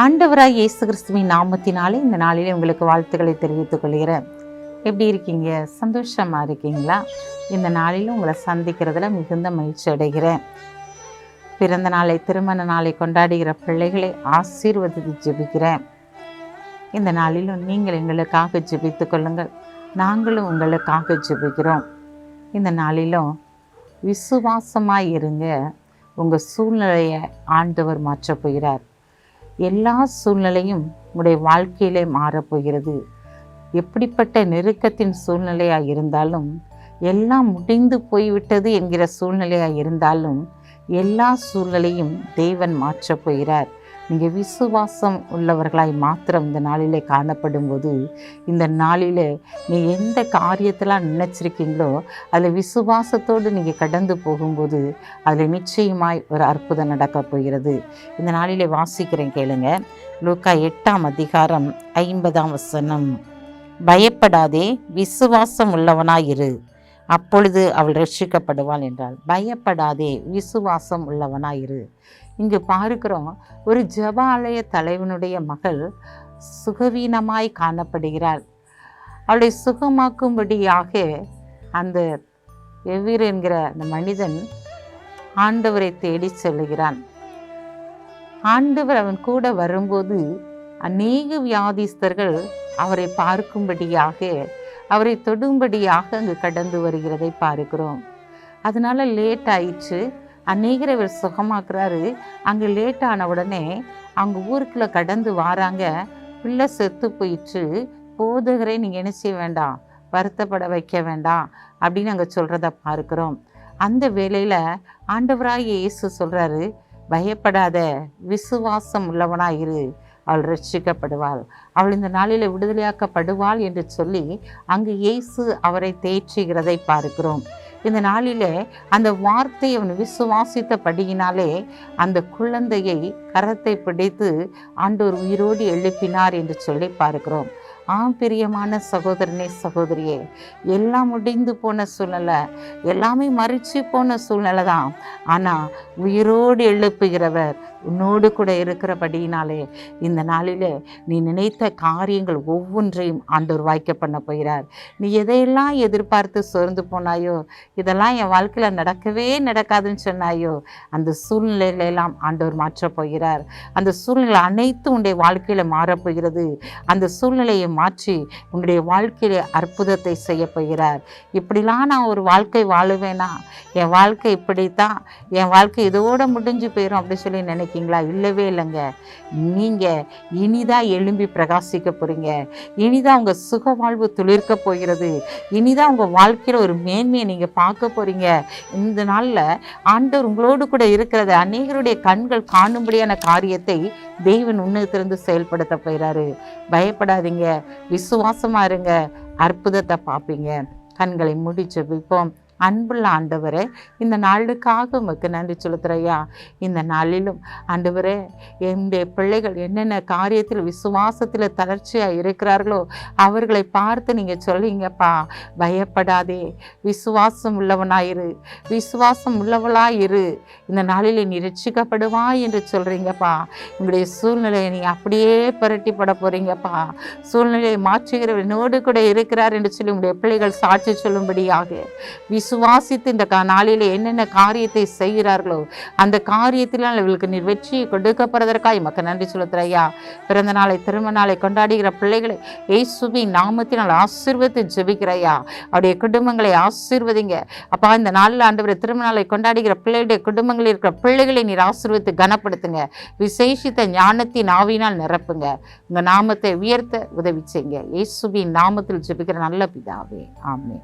ஆண்டவராக இயேசு கிறிஸ்துவின் நாமத்தினாலே இந்த நாளிலே உங்களுக்கு வாழ்த்துக்களை தெரிவித்துக் கொள்கிறேன். எப்படி இருக்கீங்க? சந்தோஷமாக இருக்கீங்களா? இந்த நாளிலும் உங்களை சந்திக்கிறதுல மிகுந்த மகிழ்ச்சி அடைகிறேன். பிறந்த நாளை திருமண நாளை கொண்டாடுகிற பிள்ளைகளை ஆசீர்வதித்து ஜெபிக்கிறேன். இந்த நாளிலும் நீங்கள் எங்களுக்காக ஜெபித்துக் கொள்ளுங்கள். நாங்களும் உங்களுக்காக ஜெபிக்கிறோம். இந்த நாளிலும் விசுவாசமாக இருங்க. உங்கள் சூழ்நிலையை ஆண்டவர் மாற்றப் போகிறார். எல்லா சூழ்நிலையும் உங்களுடைய வாழ்க்கையிலே மாறப்போகிறது. எப்படிப்பட்ட நெருக்கத்தின் சூழ்நிலையாக இருந்தாலும் எல்லாம் முடிந்து போய்விட்டது என்கிற சூழ்நிலையாக இருந்தாலும் எல்லா சூழ்நிலையும் தேவன் மாற்றப் போகிறார். நீங்கள் விசுவாசம் உள்ளவர்களாய் மாத்திரம் இந்த நாளிலே காணப்படும் போது இந்த நாளில் நீ எந்த காரியத்தெல்லாம் நினச்சிருக்கீங்களோ அதில் விசுவாசத்தோடு நீங்கள் கடந்து போகும்போது அதில் நிச்சயமாய் ஒரு அற்புதம் நடக்கப் போகிறது. இந்த நாளிலே வாசிக்கிறேன் கேளுங்க. லூக்கா எட்டாம் அதிகாரம் ஐம்பதாம் வசனம். பயப்படாதே விசுவாசம் உள்ளவனாயிரு. அப்பொழுது அவள் ரட்சிக்கப்படுவாள் என்றாள். பயப்படாதே விசுவாசம் உள்ளவனாயிரு. இங்கு பார்க்கிறோம் ஒரு ஜபாலய தலைவனுடைய மகள் சுகவீனமாய் காணப்படுகிறாள். அவளை சுகமாக்கும்படியாக அந்த எவ்விர் என்கிற அந்த மனிதன் ஆண்டவரை தேடி செல்லுகிறான். ஆண்டவர் அவன் கூட வரும்போது அநேக வியாதிஸ்தர்கள் அவரை பார்க்கும்படியாக அவரை தொடும்படியாக அங்கு கடந்து வருகிறதை பார்க்கிறோம். அதனால லேட் ஆயிடுச்சு அநேகரை இவர் சுகமாக்குறாரு. அங்கே லேட் ஆன உடனே அவங்க ஊருக்குள்ளே கடந்து வாராங்க. பிள்ளை செத்து போயிட்டு போதகரை நீங்கள் என்ன செய்ய வேண்டாம்? வருத்தப்பட வைக்க வேண்டாம். அப்படின்னு அங்கே சொல்கிறத பார்க்கிறோம். அந்த வேளையில் ஆண்டவராக இயேசு சொல்கிறாரு பயப்படாத விசுவாசம் உள்ளவனாக இரு அவள் ரட்சிக்கப்படுவாள். அவள் இந்த நாளில் விடுதலையாக்கப்படுவாள் என்று சொல்லி அங்கு இயேசு அவரை தேற்றுகிறதை பார்க்கிறோம். இந்த நாளிலே அந்த வார்த்தை அவன் விசுவாசித்தபடியினாலே அந்த குழந்தையை கரத்தை பிடித்து ஆண்டோர் உயிரோடு எழுப்பினார் என்று சொல்லி பார்க்கிறோம். ஆம் பிரியமான சகோதரனே சகோதரியே எல்லாம் முடிந்து போன சூழ்நிலை எல்லாமே மறிச்சு போன சூழ்நிலை தான் ஆனால் உயிரோடு எழுப்புகிறவர் உன்னோடு கூட இருக்கிறபடியினாலே இந்த நாளில் நீ நினைத்த காரியங்கள் ஒவ்வொன்றையும் ஆண்டவர் வாய்க்க பண்ண போகிறார். நீ எதையெல்லாம் எதிர்பார்த்து சோர்ந்து போனாயோ இதெல்லாம் என் வாழ்க்கையில் நடக்கவே நடக்காதுன்னு சொன்னாயோ அந்த சூழ்நிலையிலெல்லாம் ஆண்டவர் மாற்றப் போகிறார். அந்த சூழ்நிலை அனைத்தும் உன்னுடைய வாழ்க்கையில் மாறப்போகிறது அந்த சூழ்நிலையை மாற்றி உன்னுடைய வாழ்க்கையில் அற்புதத்தை செய்ய போகிறார். இப்படிலாம் நான் ஒரு வாழ்க்கை வாழுவேனா? என் வாழ்க்கை இப்படித்தான். என் வாழ்க்கை இதோடு முடிஞ்சு போயிடும் அப்படின்னு சொல்லி நினைக்கிங்களா இல்லவே இல்லைங்க. நீங்கள் இனிதான் எழும்பி பிரகாசிக்க போகிறீங்க இனிதான் உங்கள் சுக வாழ்வு துளிர்க்க போகிறது. இனிதான் உங்கள் வாழ்க்கையில் ஒரு மேன்மையை நீங்கள் பார்க்க போகிறீங்க இந்த நாளில் ஆண்டவர் உங்களோடு கூட இருக்கிறத அநேகருடைய கண்கள் காணும்படியான காரியத்தை தெய்வன் உன்னதத்திலிருந்து செயல்படுத்த போயிறாரு பயப்படாதீங்க. விசுவாசமா இருங்க. அற்புதத்தை பார்ப்பீங்க. கண்களை முடிச்சு ஜெபிப்போம் அன்புள்ள ஆண்டவரே இந்த நாளுக்காக உமக்கு நன்றி செலுத்துறையா இந்த நாளிலும் ஆண்டவரே என்னுடைய பிள்ளைகள் என்னென்ன காரியத்தில் விசுவாசத்தில் தளர்ச்சியாக இருக்கிறார்களோ அவர்களை பார்த்து நீங்கள் சொல்லிங்கப்பா. பயப்படாதே. விசுவாசம் உள்ளவனாயிரு. விசுவாசம் உள்ளவளாயிரு. இந்த நாளில் நீ ரட்சிக்கப்படுவாய் என்று சொல்கிறீங்கப்பா உங்களுடைய சூழ்நிலையை நீ அப்படியே புரட்டி பட போகிறீங்கப்பா சூழ்நிலையை மாற்றுகிறவர் என்னோடு கூட இருக்கிறார் என்று சொல்லி உங்களுடைய பிள்ளைகள் சாட்சி சொல்லும்படியாக. விசுவாசித்து இந்த கா நாளில் என்னென்ன காரியத்தை செய்கிறார்களோ அந்த காரியத்தில் அவர்களுக்கு நீர் வெற்றி கொடுக்கப்படுவதற்காக மக்கள் நன்றி செலுத்துறையா பிறந்த நாளை திருமண நாளை கொண்டாடுகிற பிள்ளைகளை இயேசுவின் நாமத்தினால் ஆசீர்வதித்து ஜெபிக்கிறையா அவருடைய குடும்பங்களை ஆசீர்வதிங்க. அப்பா இந்த நாளில் ஆண்டவர் திருமண நாளை கொண்டாடுகிற பிள்ளைகளுடைய குடும்பங்களில் இருக்கிற பிள்ளைகளை நீர் ஆசீர்வதித்து கனப்படுத்துங்க. விசேஷித்த ஞானத்தின் ஆவினால் நிரப்புங்க. உங்கள் நாமத்தை உயர்த்த உதவி செய்யுங்க. இயேசுவின் நாமத்தில் ஜெபிக்கிற நல்ல பிதாவே. ஆமே